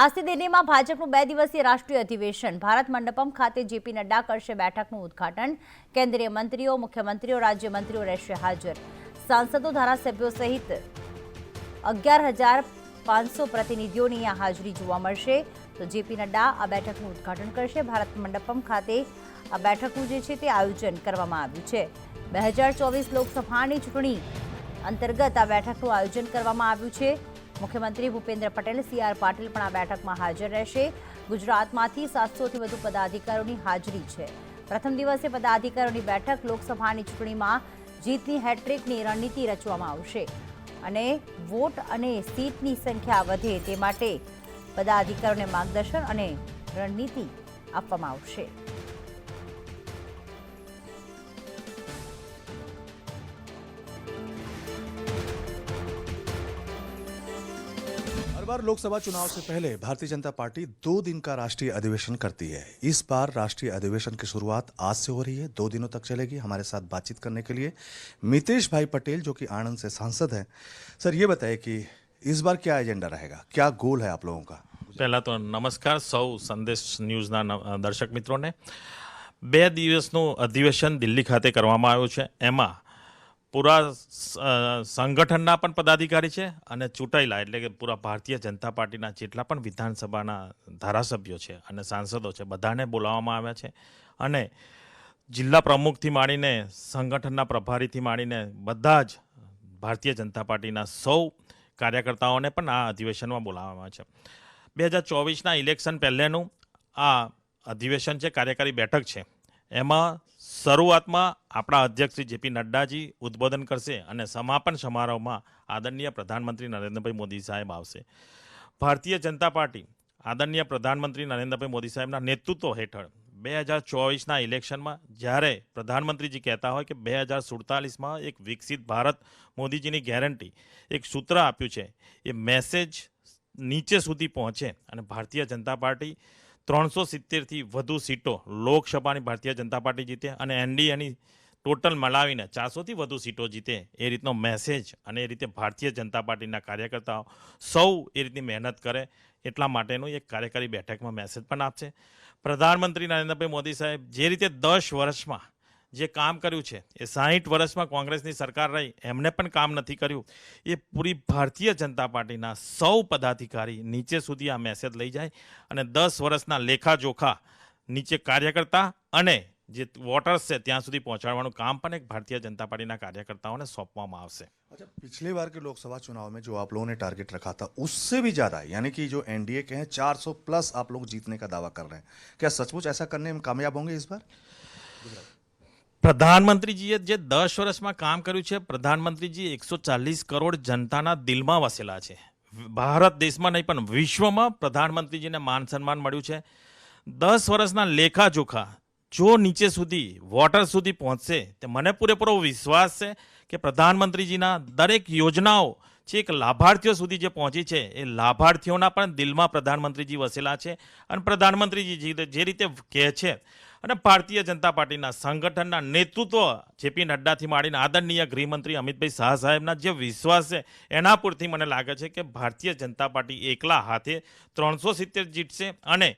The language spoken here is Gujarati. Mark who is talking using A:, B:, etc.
A: આજથી દિલ્હીમાં ભાજપનું બે દિવસીય રાષ્ટ્રીય અધિવેશન. ભારત મંડપમ ખાતે જેપી નડ્ડા કરશે બેઠકનું ઉદ્ઘાટન. કેન્દ્રીય મંત્રીઓ, મુખ્યમંત્રીઓ, રાજ્યમંત્રીઓ રહેશે હાજર. સાંસદો, ધારાસભ્યો સહિત અગિયાર હજાર પાંચસો પ્રતિનિધિઓની અહીંયા હાજરી જોવા મળશે. તો જેપી નડ્ડા આ બેઠકનું ઉદ્ઘાટન કરશે. ભારત મંડપમ ખાતે આ બેઠકનું જે છે તે આયોજન કરવામાં આવ્યું છે. બે હજાર ચોવીસ લોકસભાની ચૂંટણી અંતર્ગત આ બેઠકનું આયોજન કરવામાં આવ્યું છે. મુખ્યમંત્રી ભૂપેન્દ્ર પટેલ સીઆર પાટીલ પણ આ બેઠકમાં હાજર રહેશે. ગુજરાતમાંથી સાતસોથી વધુ પદાધિકારીઓની હાજરી છે. પ્રથમ દિવસે પદાધિકારીઓની બેઠક લોકસભાની ચૂંટણીમાં જીતની હેટ્રિકની રણનીતિ રચવામાં આવશે અને વોટ અને સીટની સંખ્યા વધે તે માટે પદાધિકારીઓને માર્ગદર્શન અને રણનીતિ આપવામાં આવશે.
B: बार लोकसभा चुनाव से पहले भारतीय जनता पार्टी दो दिन का राष्ट्रीय अधिवेशन करती है इस बार राष्ट्रीय अधिवेशन की शुरुआत आज से हो रही है दो दिनों तक चलेगी हमारे साथ बातचीत करने के लिए मितेश भाई पटेल जो कि आनंद से सांसद हैं सर ये बताइए कि इस बार क्या एजेंडा रहेगा क्या गोल है आप लोगों का
C: પહેલાં તો નમસ્કાર સૌ સંદેશ ન્યૂઝના ન- દર્શક મિત્રોને બે દિવસનું અધિવેશન દિલ્હી ખાતે કરવામાં આવ્યું છે એમાં પૂરા સંગઠનના પણ પદાધિકારી છે અને ચૂંટાયેલા, એટલે કે પૂરા ભારતીય જનતા પાર્ટીના જેટલા પણ વિધાનસભાના ધારાસભ્યો છે અને સાંસદો છે, બધાને બોલાવવામાં આવ્યા છે. અને જિલ્લા પ્રમુખથી માંડીને સંગઠનના પ્રભારીથી માંડીને બધા જ ભારતીય જનતા પાર્ટીના સૌ કાર્યકર્તાઓને પણ આ અધિવેશનમાં બોલાવવામાં છે. બે હજાર ચોવીસના ઇલેક્શન પહેલેનું આ અધિવેશન છે કાર્યકારી બેઠક છે, એમાં શરૂઆતમાં આપણા અધ્યક્ષ શ્રી જેપી નડ્ડાજી ઉદ્બોધન કરશે અને સમાપન સમારોહમાં આદરણીય પ્રધાનમંત્રી નરેન્દ્રભાઈ મોદી સાહેબ આવશે. ભારતીય જનતા પાર્ટી આદરણીય પ્રધાનમંત્રી નરેન્દ્રભાઈ મોદી સાહેબના નેતૃત્વ હેઠળ બે હજાર ચોવીસના ઇલેક્શનમાં જ્યારે પ્રધાનમંત્રીજી કહેતા હોય કે બે હજાર સુડતાલીસમાં એક વિકસિત ભારત મોદીજીની ગેરંટી એક સૂત્ર આપ્યું છે, એ મેસેજ નીચે સુધી પહોંચે અને ભારતીય જનતા પાર્ટી ત્રણસો સિત્તેરથી વધુ સીટો લોકસભાની ભારતીય જનતા પાર્ટી જીતે અને એનડીએની ટોટલ મળાવીને ચારસોથી વધુ સીટો જીતે એ રીતનો મેસેજ અને એ રીતે ભારતીય જનતા પાર્ટીના કાર્યકર્તાઓ સૌ એ રીતની મહેનત કરે એટલા માટેનું એક કાર્યકારી બેઠકમાં મેસેજ પણ આપશે. પ્રધાનમંત્રી નરેન્દ્રભાઈ મોદી સાહેબ જે રીતે દસ વર્ષમાં જે કામ કર્યું છે એ સાહીઠ વર્ષમાં કોંગ્રેસની સરકાર રહી એમને પણ કામ નથી કર્યું એ પૂરી ભારતીય જનતા પાર્ટીના સૌ પદાધિકારી નીચે સુધી આ મેસેજ લઈ જાય અને દસ વર્ષના લેખાજોખા નીચે કાર્યકર્તા અને જે વોટર્સ છે ત્યાં સુધી પહોંચાડવાનું કામ પણ એક ભારતીય જનતા પાર્ટીના કાર્યકર્તાઓને સોંપવામાં આવશે
B: अच्छा पिछले बार के लोकसभा चुनाव में जो आप लोगों ने टारगेट रखा था उससे भी ज्यादा यानी कि जो एनडीए के हैं 400 प्लस आप लोग जीतने का दावा कर रहे हैं क्या सचमुच ऐसा करने में कामयाब होंगे इस बार
C: પ્રધાનમંત્રીજીએ જે દસ વર્ષમાં કામ કર્યું છે, પ્રધાનમંત્રીજી એકસો ચાલીસ કરોડ જનતાના દિલમાં વસેલા છે. ભારત દેશમાં નહીં, પણ વિશ્વમાં પ્રધાનમંત્રીજીને માન સન્માન મળ્યું છે. દસ વર્ષના લેખાજોખા જો નીચે સુધી, વોટર સુધી પહોંચશે, તે મને પૂરેપૂરો વિશ્વાસ છે કે પ્રધાનમંત્રીજીના દરેક યોજનાઓ જે એક લાભાર્થીઓ સુધી જે પહોંચી છે, એ લાભાર્થીઓના પણ દિલમાં પ્રધાનમંત્રીજી વસેલા છે. અને પ્રધાનમંત્રીજી જે- જે રીતે કહે છે અને ભારતીય જનતા પાર્ટીના સંગઠનના નેતૃત્વ જેપી નડ્ડાથી માંડીને આદરણીય ગૃહમંત્રી અમિતભાઈ શાહ સાહેબના જે વિશ્વાસ છે, એના પૂરથી મને લાગે છે કે ભારતીય જનતા પાર્ટી એકલા હાથે ત્રણસો સિત્તેર જીતશે અને